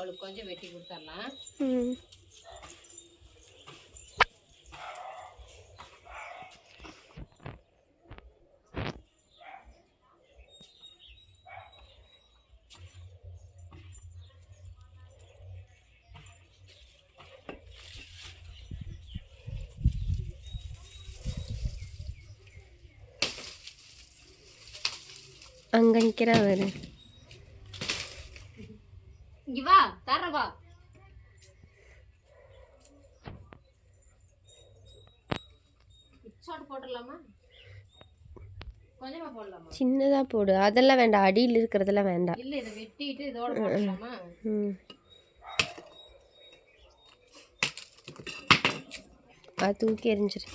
அவளுக்கு கொஞ்சம் வெட்டி கொடுத்துடலாம் அங்கே அங்க வேறு வா. தர வா ஷார்ட் போட்டுடலாமா? கொஞ்சமா போடலாமா? சின்னதா போடு. அதெல்லாம் வேண்டாம். அடியில் இருக்கிறதெல்லாம் வேண்டாம். இல்ல இதை வெட்டிட்டு இதோட போடலாமா அது தூக்கி எறிஞ்சிரு.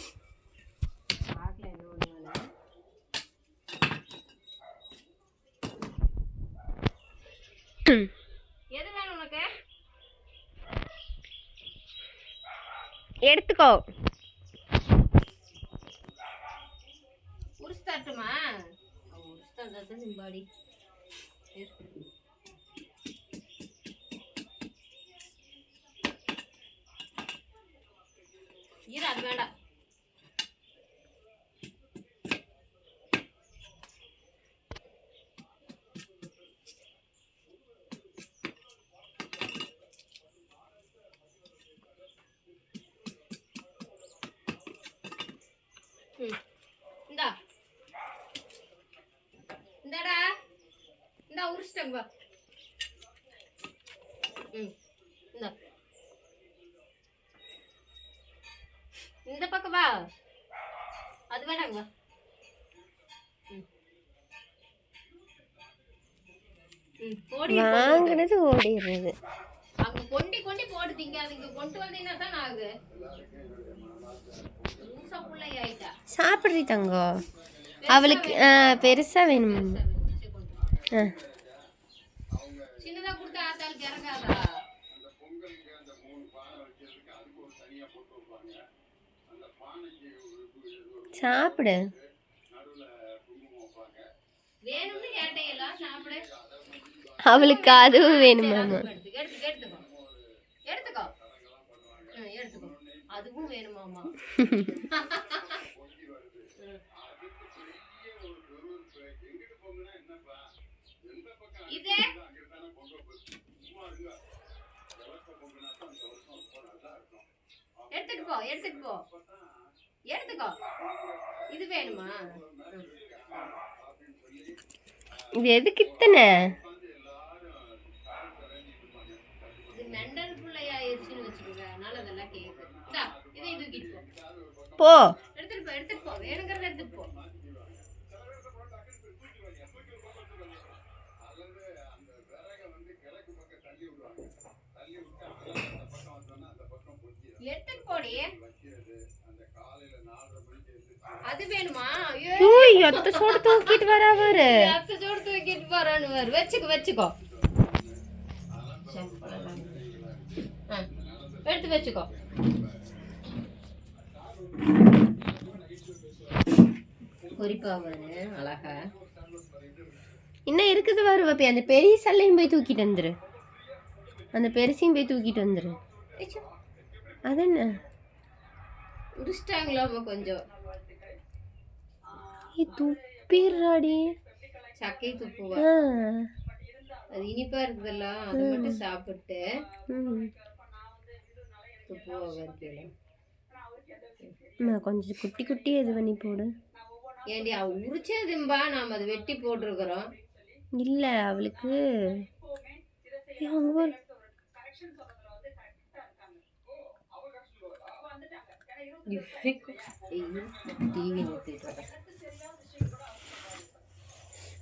பார்க்கல எடுத்துக்கோ. உரிச்சு தரட்டுமா உரிச்சு தந்தது நிம்பாடி இரு அது வேண்டாம் ம் இந்தா இந்தாடா இந்தா உரிச்சிட்டேன் வா. ம் இந்தா. இந்த பக்கம் வா. அது வேணாங்க வா. வாங்கினது ஓடிடுறது. அங்க கொண்டி கொண்டி போட்டு திங்காதுங்க கொண்டு வந்தீங்கன்னா தான் ஆயிட்டா? சாப்பிட்றி தங்கம். அவளுக்கு பெருசா வேணும். ஆ. சாப்பிடு. அவளுக்கு அதுவும் வேணுமாமா அதுவும் வேணுமாமா எடுத்துட்டு போ எடுத்துட்டு போ. எடுத்துக்கோ. இது வேணுமா. இது எதுக்கு இத்தனை? இது மெண்டல் பிள்ளையாயிருச்சுன்னு வச்சுக்கோங்க. அதனால அதெல்லாம் கேட்கு இந்தா இதையும் தூக்கிட்டு போ. போ. எடுத்துட்டு போ எடுத்துட்டு போ. வேணுங்கிறத எடுத்துட்டு போ. எடுத்துட்டு போடி. அது வேணுமா? ஐயோ எத்த சோடு தூக்கிட்டு வரா அவரு. அத்தை சோடு தூக்கிட்டு போறான்னு வரு வச்சுக்கோ வச்சுக்கோ. எடுத்து அழகா. இன்னும் இருக்குது வருவ போய் அந்த பெரிய சல்லையும் போய் தூக்கிட்டு வந்துரு. அந்த பெருசையும் போய் தூக்கிட்டு வந்துரு. ஐயோ, அது என்ன உரிச்சிட்டாங்களாமா கொஞ்சம்? ஏய், துப்பிடுறாடி சக்கை துப்புவா அது இனிப்பா இருக்குதுல்ல அது மட்டும் சாப்பிட்டு. துப்புவா அம்மா, கொஞ்சம் குட்டி குட்டி இது பண்ணி போடு ஏண்டி அவ உரிச்சதும்பா நாம அதை வெட்டி போட்டிருக்கிறோம் இல்ல அவளுக்கு பாரு. டிவி நிறுத்திட்டு.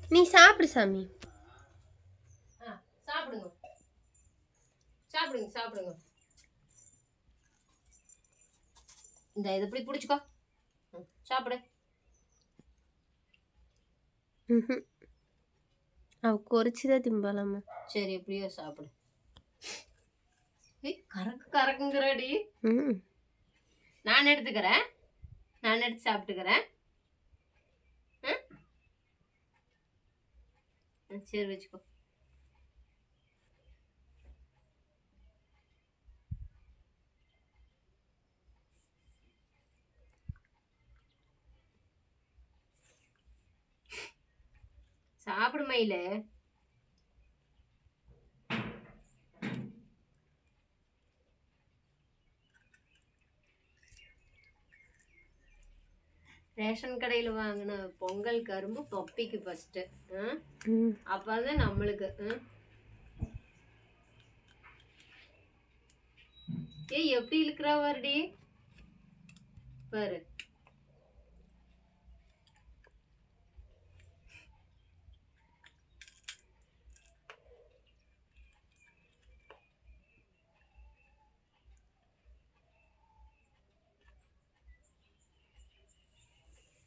நீ சாப்பிடு சாமி. ஆ, சாப்பிடுங்க. சாப்பிடுங்க சாப்பிடுங்க. இந்த இதை இப்படி பிடிச்சிக்கோ. ம், சாப்பிடு. ம்ஹும். அவ கொறிச்சுதான் திம்பாலாமா சரி எப்படியோ சாப்பிடு. கறக்கு கறக்குங்கிறடி. ம். நான் எடுத்துக்கிறேன். நான் எடுத்து சாப்பிட்டுக்கிறேன். சரி வச்சுக்கோ. சாப்பிடுமையில ரேஷன் கடையில் வாங்கின பொங்கல் கரும்பு பப்பிக்கு ஃபஸ்ட்டு அப்போ தான் நம்மளுக்கு? ஏய் எப்படி இழுக்கிறா வருடி பாரு.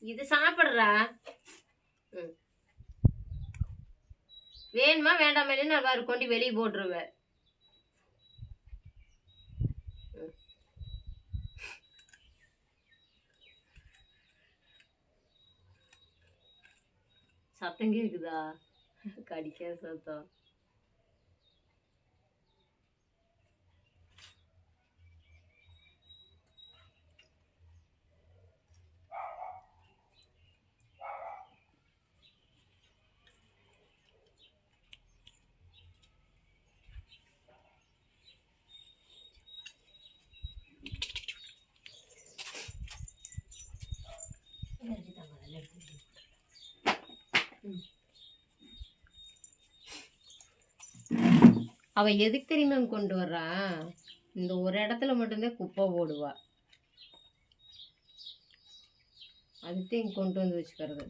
இது சாப்பிட்றா? ம். வேணுமா வேண்டாமா நான் வேறு கொண்டு வெளியே போட்டுருவேன். ம். சத்தம் கேக்குதா? கடிக்க சத்தம். அவள் எதுக்கு தெரியுமா கொண்டு வர்றா? இந்த ஒரு இடத்துல மட்டும்தான் குப்பை போடுவா. அதுக்கு கொண்டு வந்து வச்சுக்கிறது.